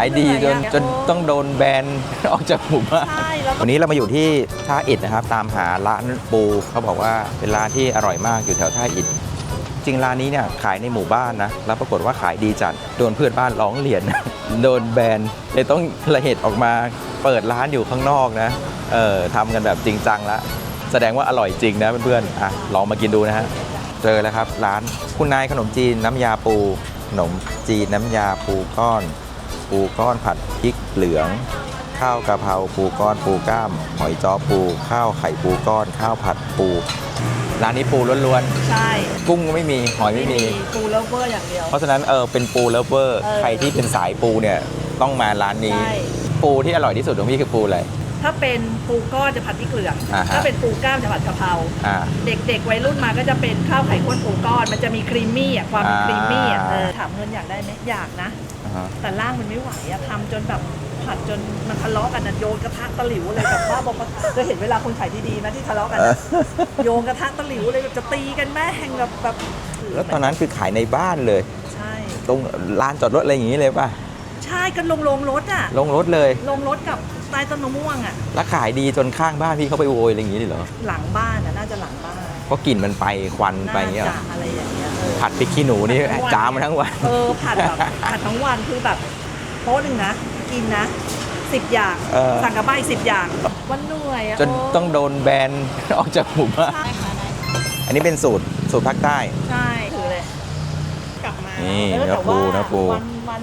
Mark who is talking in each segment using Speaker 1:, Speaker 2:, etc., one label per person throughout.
Speaker 1: ายดีจนจนต้องโดนแบนออกจากหมู่บ้าน
Speaker 2: ใช่แล้วก็
Speaker 1: วันนี้เรามาอยู่ที่ท่าอิฐนะครับ ตามหาร้านปูเขาบอกว่าเป็นร้านที่อร่อยมากอยู่แถวท่าอิฐจริงร้านนี้เนี่ยขายในหมู่บ้านนะ แล้วปรากฏว่าขายดีจัดโดนเพื่อนบ้านร้องเรียน โดนแบนเลยต้องระเหตุออกมาเปิดร้านอยู่ข้างนอกนะเออทำกันแบบจริงจังละแสดงว่าอร่อยจริงนะเพื่อนๆอะลองมากินดูนะฮะเจอแล้วครับร้านคุณนายขนมจีนน้ำยาปูขนมจีนน้ำยาปูก้อน ปูก้อนผัดพริกเหลือง ข้าวกะเพราปูก้อนปูกล้าม หอยจ้อปู ข้าวไข่ปูก้อน ข้าวผัดปู ร้านนี้ปูล้วน
Speaker 2: ใช่
Speaker 1: ๆ กุ้งก็ไม่มีหอยไม่มี
Speaker 2: ปูเลเวอร์อย่างเดียว
Speaker 1: เพราะฉะนั้นเออเป็นปูเลฟเวอร์
Speaker 2: เออ
Speaker 1: ใครที่เป็นสายปูเนี่ยต้องมาร้านนี้
Speaker 2: ใช่
Speaker 1: ปูที่อร่อยที่สุดของพี่คือปูอะไร
Speaker 2: ถ้าเป็นปูก้อนจะผัดพริกเหลือง
Speaker 1: อ่าฮะ
Speaker 2: ถ้าเป็นปูกล้ามจะผัดกะเพรา
Speaker 1: อ่า
Speaker 2: เด็กๆวัยรุ่นมาก็จะเป็นข้าวไข่ข้นปูก้อน มันจะมีครีมมี่อะความเป็น
Speaker 1: อ่า
Speaker 2: ครีมมี่อะเออถามเงินอยากได้ไหมอยากนะ
Speaker 1: อ่าฮะ
Speaker 2: แต่ร่างมันไม่ไหวอะทำจนแบบผัดจนมันทะเลาะกันนะโยนกระทะตะหลิวเลยแบบว่าบอกว่าเคยเห็นเวลาคนขายดีๆนะที่ทะเลาะกันนะโยนกระทะตะหลิวเลยแบบจะตีกันแม่แห่งแบบแบบ
Speaker 1: แล้วตอนนั้นคือขายในบ้านเลย
Speaker 2: ใช่
Speaker 1: ตรงลานจอดรถอะไรอย่างนี้เลยป่ะ
Speaker 2: ใช่กันลงลงรถอะ
Speaker 1: ลงรถเลย
Speaker 2: ลงรถกับใต้ต้นมะม่วงอะ
Speaker 1: แล้วขายดีจนข้างบ้านพี่เขาไปโวยอะไรอย่างนี้เลยเหรอ
Speaker 2: หลังบ้านอะน่าจะหลังบ้าน
Speaker 1: เพราะกลิ่นมันไปควันไปอย่างเงี้ยเหร
Speaker 2: น่า
Speaker 1: อ
Speaker 2: จะอะไรอย่างเงี้ยเออ
Speaker 1: ผัดพริกขี้หนูนี่
Speaker 2: ผัดทั้งวัน
Speaker 1: จามมาทั้งวัน
Speaker 2: เออผัดแบบผัดทั้งวันคือแบบโต๊ะหนึ่งนะกินนะสิบอย่าง
Speaker 1: เออ
Speaker 2: สั่งกลับบ้านอีกสิบอย่าง วันเหนื่อยอะ
Speaker 1: จน
Speaker 2: โต้
Speaker 1: องโดนแบน ออกจากหมู่บ้าน
Speaker 2: ใช่ค่ะ
Speaker 1: อันนี้เป็นสูตรสูตรภาคใต้
Speaker 2: ใช่ถือเลยกลับมา
Speaker 1: นี่
Speaker 2: แล้ว
Speaker 1: เนื้อ
Speaker 2: แต่
Speaker 1: ปู
Speaker 2: ว่า
Speaker 1: เนื้อปู
Speaker 2: วันวัน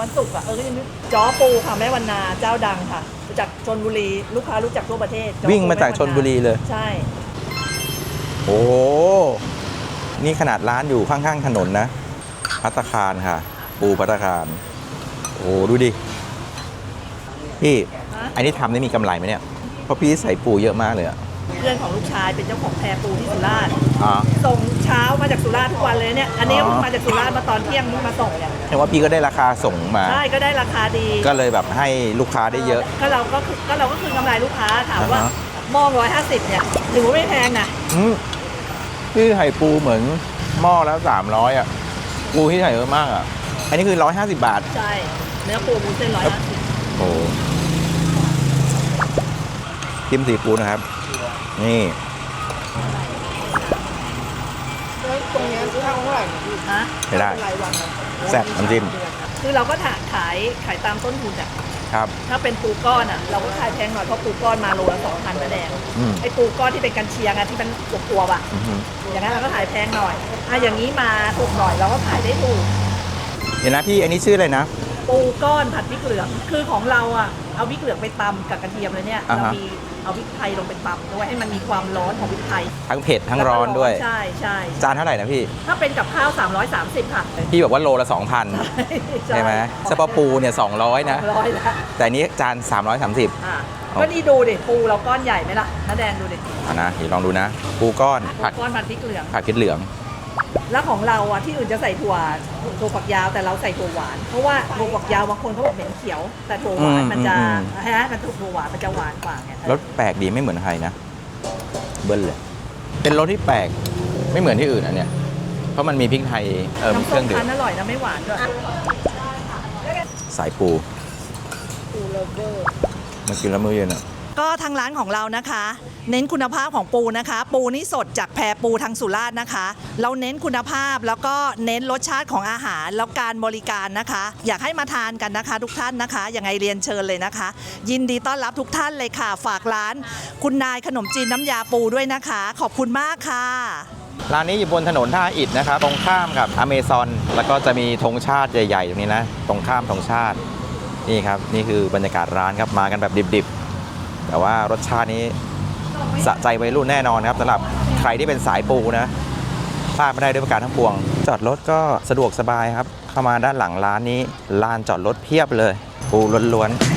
Speaker 2: วันศุกร์อะเออก็ยังนึกจ้อปูค่ะแม่วันนาเจ้าดังค่ะจากชนบุรีลูกค้ารู้จักทั่วประเทศจ้อปู
Speaker 1: วิ่งมาจากชนบุรีเลย
Speaker 2: ใช่
Speaker 1: โอ้โหนี่ขนาดร้านอยู่ข้างๆถนนนะพัตตาคารค่ะ ปูพัตตาคาร โอ้โหดูดิ พี่
Speaker 2: ฮะ
Speaker 1: อันนี้ทำได้มีกำไรไหมเนี่ยเพราะพี่ใส่ปูเยอะมากเลยอะ
Speaker 2: เพื่อนของลูกชายเป็นเจ้าของแพปูที่สุราษฎร์
Speaker 1: อ๋อ
Speaker 2: ส่งเช้ามาจากสุราษฎร์ทุกวันเลยเนี่ยอันนี้
Speaker 1: อ๋อ
Speaker 2: เพิ่งมาจากสุราษฎร์มาตอนเที่ยงเพิ่งมาส่งเนี่ย
Speaker 1: เห็นว่าพี่ก็ได้ราคาส่งมา
Speaker 2: ใช่ก็ได้ราคาดี
Speaker 1: ก็เลยแบบให้ลูกค้าได้เยอะ
Speaker 2: ก็เราก็คือก็เราก็คือกำไรลูกค้าถามว่า
Speaker 1: อ่าฮะ
Speaker 2: หม้อร้อยห้าสิบเนี่ยถือว่าไม่แพงนะ
Speaker 1: อืมพี่ไข่ปูเหมือนหม้อแล้วสามร้อยอะ ปูที่ใส่เยอะมากอะ อันนี้คือร้อยห้าสิบบาท
Speaker 2: ใช่เนื้อปูมูนเส้นร้อยห้าสิบ
Speaker 1: โอ้จิ้มซีฟู้ดนะครับ นี่
Speaker 2: ตรงนี้ซื้อทางเท่าไหร่ฮะ
Speaker 1: ไม่ได้
Speaker 2: รายวัน
Speaker 1: แซ่บน้ำจิ้ม
Speaker 2: คือเราก็ขายขายตามต้นทุนอะ
Speaker 1: ครับ
Speaker 2: ถ้าเป็นปูก้อนอะ เราก็ขายแพงหน่อยเพราะปูก้อนมาโลละสองพันกระแดง
Speaker 1: อืม
Speaker 2: ไอ้ปูก้อนที่เป็นกันเชียงอะที่มันกลัวๆอะ
Speaker 1: อื้อหือ
Speaker 2: อย่างนั้นเราก็ขายแพงหน่อยอะอย่างนี้มาถูกหน่อยเราก็ขายได้ถูก
Speaker 1: เดี๋ยวนะพี่อันนี้ชื่ออะไรนะ
Speaker 2: ปูก้อนผัดพริกเหลืองคือของเราอะเอาพริกเหลืองไปตำกับกระเทียมเลยเนี่ย
Speaker 1: อ่า
Speaker 2: เรา
Speaker 1: ฮะ
Speaker 2: มีเอาพริกไทยลงไปตำด้วยให้มันมีความร้อนของพริกไทย
Speaker 1: ทั้งเผ็ดทั้งร้อนด้วย
Speaker 2: ใช่ใช่
Speaker 1: จานเท่าไหร่นะพี่
Speaker 2: ถ้าเป็นกับข้าว 330 ค่ะ
Speaker 1: พี่บอกว่าโลละ2,000ใช่ไหมสปาปูเนี่ย200 นะ
Speaker 2: ร้อยละ
Speaker 1: แต่อันนี้จาน 330
Speaker 2: อะก็นี่ดูดิปูเราก้อนใหญ่ไหมล่ะน้าแดงดูดิ
Speaker 1: อะนะเดี๋ยวลองดูนะ ปูก้อน
Speaker 2: ปู
Speaker 1: ผัด
Speaker 2: ก้อนผัดพริกเหลือง
Speaker 1: ผัดพริกเหลือง
Speaker 2: แล้วของเราอะที่อื่นจะใส่ถั่วถั่วฝักยาวแต่เราใส่ถั่วหวาน เพราะว่าถั่วฝักยาวบางคนเขาบอกเหม็นเขียว แต่ถั่วหวานมันจะ
Speaker 1: อืมอืม
Speaker 2: ฮะมันถั่วหวานมันจะหวานกว่าไง
Speaker 1: รสแปลกดีไม่เหมือนไทยนะ เบิ้ลเลย เป็นรสที่แปลกไม่เหมือนที่อื่นอันเนี้ยเพราะมันมีพริกไทยเออมี
Speaker 2: น้ำ
Speaker 1: เค
Speaker 2: ส้
Speaker 1: รื่อ
Speaker 2: ม
Speaker 1: งดื่
Speaker 2: คั้
Speaker 1: ม
Speaker 2: นอร่อยนะไม่หวานด้วย
Speaker 1: สายปู
Speaker 2: ปูเลเวอร์
Speaker 1: มากินแล้วมื้อเย็นอะ
Speaker 2: ก็ทางร้านของเรานะคะ เน้นคุณภาพของปูนะคะ ปูนี่สดจากแพปูทางสุราษฎร์นะคะ เราเน้นคุณภาพแล้วก็เน้นรสชาติของอาหารแล้วการบริการนะคะ อยากให้มาทานกันนะคะ ทุกท่านนะคะยังไงเรียนเชิญเลยนะคะ ยินดีต้อนรับทุกท่านเลยค่ะ ฝากร้าน คุณนายขนมจีนน้ำยาปูด้วยนะคะ ขอบคุณมากค่ะ
Speaker 1: ร้านนี้อยู่บนถนนท่าอิฐนะครับ ตรงข้ามกับอเมซอนแล้วก็จะมีธงชาติใหญ่ๆตรงนี้นะ ตรงข้ามธงชาตินี่ครับ นี่คือบรรยากาศร้านครับมากันแบบดิบๆ แต่ว่ารสชาตินี้สะใจวัยรุ่นแน่นอนครับสำหรับใครที่เป็นสายปูนะพลาดไม่ได้ด้วยประการทั้งปวง จอดรถก็สะดวกสบายครับ เข้ามาด้านหลังร้านนี้ลานจอดรถเพียบเลย ปูล้วนๆ